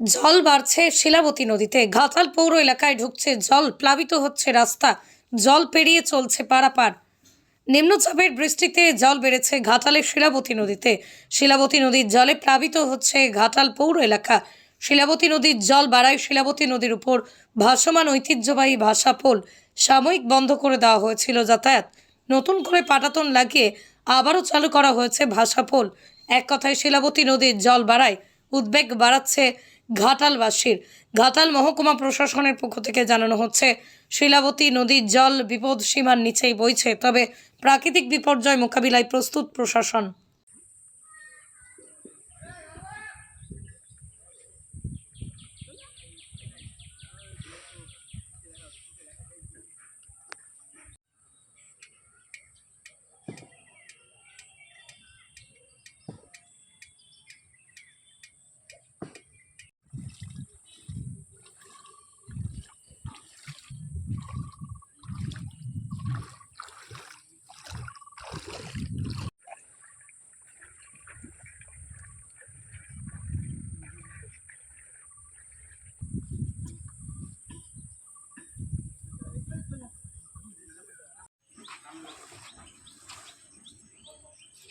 জল বাড়ছে শিলাবতী নদীতে। ঘাটাল পৌর এলাকায় ঢুকছে জল, প্লাবিত হচ্ছে রাস্তা। জল পেরিয়ে চলছে পারাপার। নিম্নচাপের বৃষ্টিতে জল বেড়েছে ঘাটালের শিলাবতী নদীতে। শিলাবতী নদীর জলে প্লাবিত হচ্ছে ঘাটাল পৌর এলাকা। শিলাবতী নদীর জল বাড়ায় শিলাবতী নদীর উপর ভাসমান ঐতিহ্যবাহী ভাষা পোল। সাময়িক বন্ধ করে দেওয়া হয়েছিল যাতায়াত। নতুন করে পাটাতন লাগিয়ে আবারও চালু করা হয়েছে ভাষা পোল। এক কথায়, শিলাবতী নদীর জল বাড়ায় উদ্বেগ বাড়াচ্ছে ঘাটালবাসীর ঘাটাল মহকুমা প্রশাসনের পক্ষ থেকে জানানো হচ্ছে, শিলাবতী নদীর জল বিপদ সীমার নিচেই বইছে, তবে প্রাকৃতিক বিপর্যয় মোকাবিলায় প্রস্তুত প্রশাসন।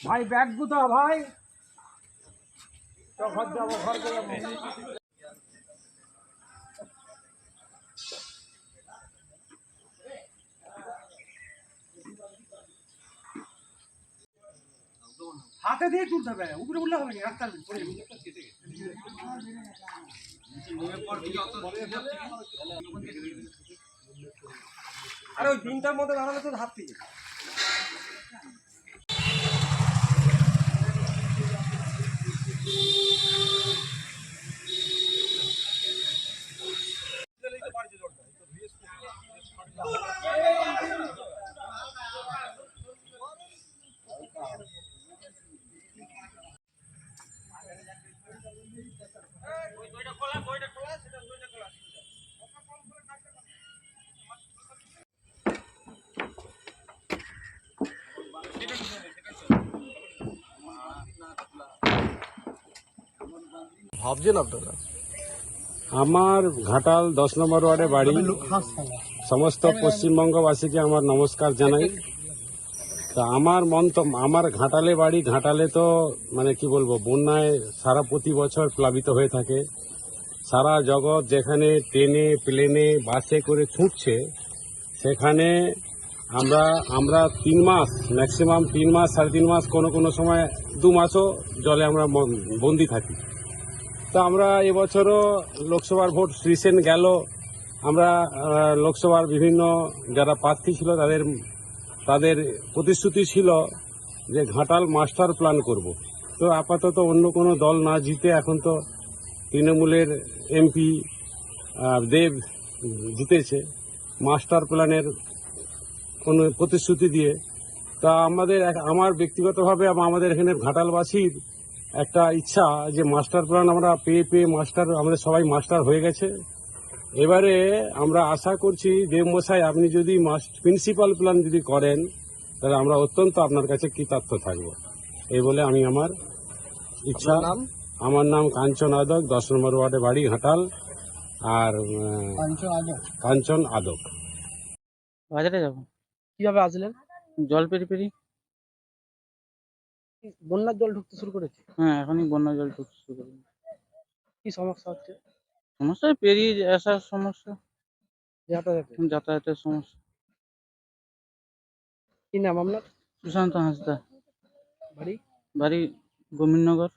ভাই, ব্যাগ গুতা ভাই? হাতে দিয়ে তুলতে হবে, উপরে উঠলে হবে রাস্তার যাবে। আর ওই দিনটার মধ্যে দাঁড়ালে তো হাত থেকে ভাবছেন আপনারা? আমার ঘাটাল দশ নম্বর ওয়ার্ডে বাড়ি। সমস্ত পশ্চিমবঙ্গবাসীকে আমার নমস্কার জানাই। তা আমার মন্ত আমার ঘাটালে বাড়ি ঘাটালে তো মানে কি বলব বন্যায় সারা প্রতি বছর প্লাবিত হয়ে থাকে। সারা জগৎ যেখানে ট্রেনে প্লেনে বাসে করে ছুটছে সেখানে আমরা আমরা তিন মাস ম্যাক্সিমাম তিন মাস সাড়ে তিন মাস কোনো কোনো সময় দু মাসও জলে আমরা বন্দি থাকি। তো আমরা এবছরও লোকসভার ভোট রিসেন্ট গেল। আমরা লোকসভার বিভিন্ন যারা প্রার্থী ছিল তাদের তাদের প্রতিশ্রুতি ছিল যে ঘাটাল মাস্টার প্ল্যান করব। তো আপাতত অন্য কোনো দল না জিতে এখন তো তৃণমূলের এমপি দেব জিতেছে মাস্টার প্ল্যানের কোনো প্রতিশ্রুতি দিয়ে। তা আমাদের আমার ব্যক্তিগতভাবে আমাদের এখানে ঘাটালবাসীর একটা ইচ্ছা যে মাস্টার প্ল্যান আমরা পেয়ে পেয়ে মাস্টার আমাদের সবাই মাস্টার হয়ে গেছে। এবারে আমরা আশা করছি দেবমশাই আপনি যদি প্রিন্সিপাল প্ল্যান যদি করেন তাহলে আমরা অত্যন্ত আপনার কাছে কৃতার্থ থাকব। এই বলে আমি আমার ইচ্ছা। নাম? আমার নাম কাঞ্চন আদক দশ নম্বর ওয়ার্ডে বাড়ি ঘাটাল আর কাঞ্চন আদক। বাজারে যাব। কীভাবে আসলেন? জল পেরি পেরি বন্যার জল ঢুকতে শুরু করেছে? হ্যাঁ এখনই বন্যার জল ঢুকতে শুরু করেছে। কি সমস্যা হচ্ছে? সমস্যা পেরিয়ে আসার সমস্যা যাতায়াতের? যাতায়াতের সমস্যা। কি নাম আপনার? সুশান্ত হাঁসদা। বাড়ি? বাড়ি গোবিন্দনগর।